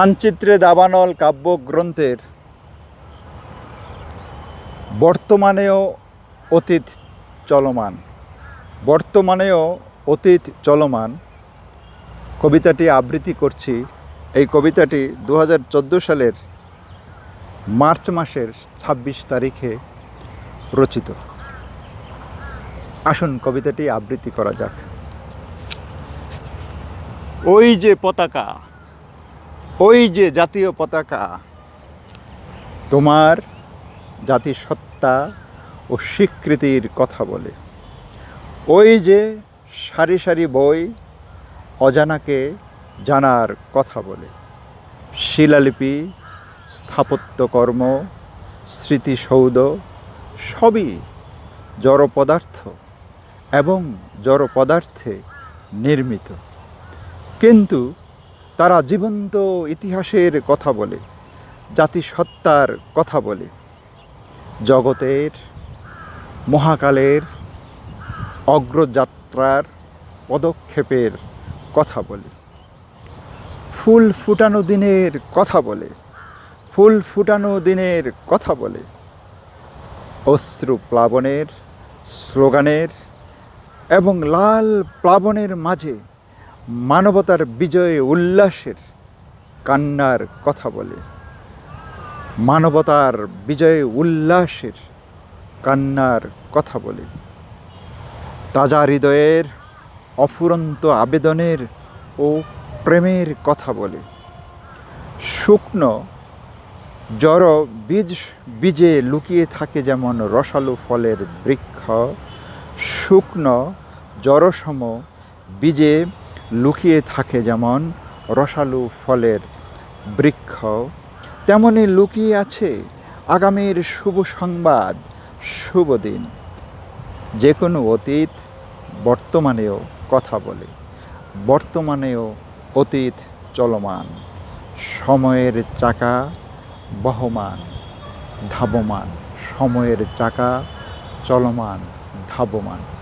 মানচিত্রে দাবানল কাব্যগ্রন্থের বর্তমানেও অতীত চলমান। বর্তমানেও অতীত চলমান। কবিতাটি আবৃত্তি করছি। এই কবিতাটি দু হাজার চোদ্দ সালের মার্চ মাসের ২৬ তারিখে রচিত। আসুন কবিতাটি আবৃত্তি করা যাক। ওই যে পতাকা। ওই যে জাতীয় পতাকা, তোমার জাতিসত্তা ও স্বীকৃতির কথা বলে। ওই যে সারি সারি বই অজানাকে জানার কথা বলে। শিলালিপি স্থাপত্যকর্ম স্মৃতিসৌধ সবই জড় পদার্থ এবং জড় পদার্থে নির্মিত। কিন্তু তারা জীবন্ত ইতিহাসের কথা বলে, জাতিসত্তার কথা বলে। জগতের, মহাকালের, অগ্রযাত্রার পদক্ষেপের কথা বলে। ফুল ফুটানো দিনের কথা বলে। ফুল ফুটানো দিনের কথা বলে। অশ্রু প্লাবনের স্লোগানের এবং লাল প্লাবনের মাঝে মানবতার বিজয়ে উল্লাসের কান্নার কথা বলে। মানবতার বিজয়ে উল্লাসের কান্নার কথা বলে। তাজা হৃদয়ের অফুরন্ত আবেদনের ও প্রেমের কথা বলে। শুকনো জড় বীজ বীজে লুকিয়ে থাকে যেমন রসালো ফলের বৃক্ষ, শুকনো জড়সম বীজে লুকিয়ে থাকে যেমন রসালু ফলের বৃক্ষ, তেমনি লুকিয়ে আছে আগামীর শুভ সংবাদ, শুভ দিন। যে কোনো অতীত বর্তমানেও কথা বলে, বর্তমানেও অতীত চলমান, সময়ের চাকা বহমান, ধাবমান, সময়ের চাকা চলমান, ধাবমান।